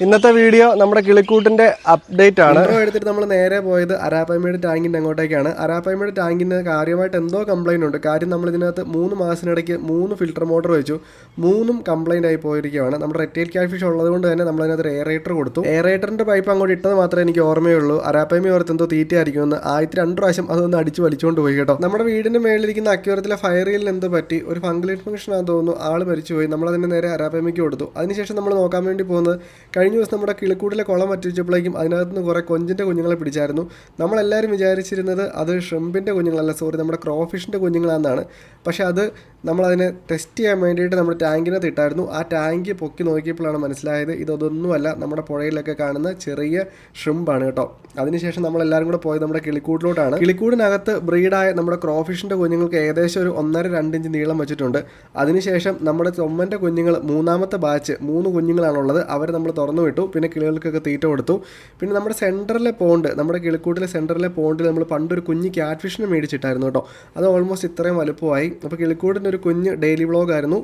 ഇന്നത്തെ വീഡിയോ നമ്മുടെ കിളിക്കൂട്ടിന്റെ അപ്ഡേറ്റ് ആണ്. എടുത്തിട്ട് നമ്മൾ നേരെ പോയത് അരാപ്പയ്മയുടെ ടാങ്കിന്റെ അങ്ങോട്ടേക്കാണ്. അരാപ്പയ്മയുടെ ടാങ്കിന് കാര്യമായിട്ട് എന്തോ കംപ്ലൈന്റ് ഉണ്ട്. കാര്യം നമ്മൾ ഇതിനകത്ത് മൂന്ന് മാസത്തിനിടയ്ക്ക് മൂന്ന് ഫിൽട്ടർ മോട്ടർ വെച്ചു. മൂന്നും കംപ്ലൈന്റ് ആയി പോയിരിക്കുകയാണ്. നമ്മുടെ റെറ്റേൽ ക്യാഷ് ഉള്ളത് കൊണ്ട് തന്നെ നമ്മൾ അതിനകത്ത് എയറേറ്റർ കൊടുത്തു. എയറേറ്ററിന്റെ പൈപ്പ് അങ്ങോട്ട് ഇട്ടത് മാത്രമേ എനിക്ക് ഓർമ്മയുള്ളൂ. അരാപ്പയ്മ ഓർത്ത് എന്തോ തീറ്റയായിരിക്കുമെന്ന് ആദ്യത്തെ രണ്ട് പ്രാവശ്യം അതൊന്ന് അടിച്ച് വലിച്ചുകൊണ്ട് പോയി കേട്ടോ. നമ്മുടെ വീടിന്റെ മേളിലിരിക്കുന്ന അക്യൂറത്തിലെ ഫയറിയിൽ എന്ത് പറ്റി? ഒരു ഫംഗൽ ഇൻഫെക്ഷൻ ആണെന്ന് തോന്നുന്നു. ആൾ മരിച്ചുപോയി. നമ്മൾ അതിന് നേരെ അരാപ്പയ്മയ്ക്ക് കൊടുത്തു. അതിനുശേഷം നമ്മൾ നോക്കാൻ വേണ്ടി പോകുന്നത് കഴിഞ്ഞ ദിവസം നമ്മുടെ കിളിക്കൂടിലെ കുളം വറ്റിച്ചപ്പോഴേക്കും അതിനകത്ത് നിന്ന് കുറേ കൊഞ്ചിന്റെ കുഞ്ഞുങ്ങളെ പിടിച്ചായിരുന്നു. നമ്മളെല്ലാവരും വിചാരിച്ചിരുന്നത് അത് ഷ്രിമ്പിന്റെ കുഞ്ഞുങ്ങളല്ല സോറി നമ്മുടെ ക്രോഫിഷിന്റെ കുഞ്ഞുങ്ങളാണെന്നാണ്. പക്ഷേ അത് നമ്മളതിനെ ടെസ്റ്റ് ചെയ്യാൻ വേണ്ടിയിട്ട് നമ്മുടെ ടാങ്കിനകത്ത് ഇട്ടായിരുന്നു ആ ടാങ്ക് പൊക്കി നോക്കിയപ്പോഴാണ് മനസ്സിലായത് ഇതൊന്നുമല്ല നമ്മുടെ പുഴയിലൊക്കെ കാണുന്ന ചെറിയ ഷ്രിമ്പാണ് കേട്ടോ. അതിനുശേഷം നമ്മളെല്ലാവരും കൂടെ പോയത് നമ്മുടെ കിളിക്കൂട്ടിലോട്ടാണ് കിളിക്കൂടിനകത്ത് ബ്രീഡായ നമ്മുടെ ക്രോഫിഷിന്റെ കുഞ്ഞുങ്ങൾക്ക് ഏകദേശം ഒരു ഒന്നര രണ്ട് ഇഞ്ച് നീളം വെച്ചിട്ടുണ്ട്. അതിനുശേഷം നമ്മുടെ ചൊമ്മന്റെ കുഞ്ഞുങ്ങൾ മൂന്നാമത്തെ ബാച്ച് മൂന്ന് കുഞ്ഞുങ്ങളാണുള്ളത്. അവർ നമ്മൾ തുറന്നു വിട്ടു. പിന്നെ കിളികൾക്കൊക്കെ തീറ്റ കൊടുത്തു. പിന്നെ നമ്മുടെ സെന്ററിലെ പോണ്ട് നമ്മുടെ കിളിക്കൂട്ടിലെ സെന്ററിലെ പോണ്ടിൽ നമ്മൾ പണ്ടൊരു കുഞ്ഞ് ക്യാറ്റ് ഫിഷിനെ മേടിച്ചിട്ടായിരുന്നു കേട്ടോ. അത് ഓൾമോസ്റ്റ് ഇത്രയും വലുപ്പമായി. അപ്പോൾ കിളിക്കൂടിന്റെ ഒരു കുഞ്ഞ് ഡെയിലി വ്ളോഗ് ആയിരുന്നു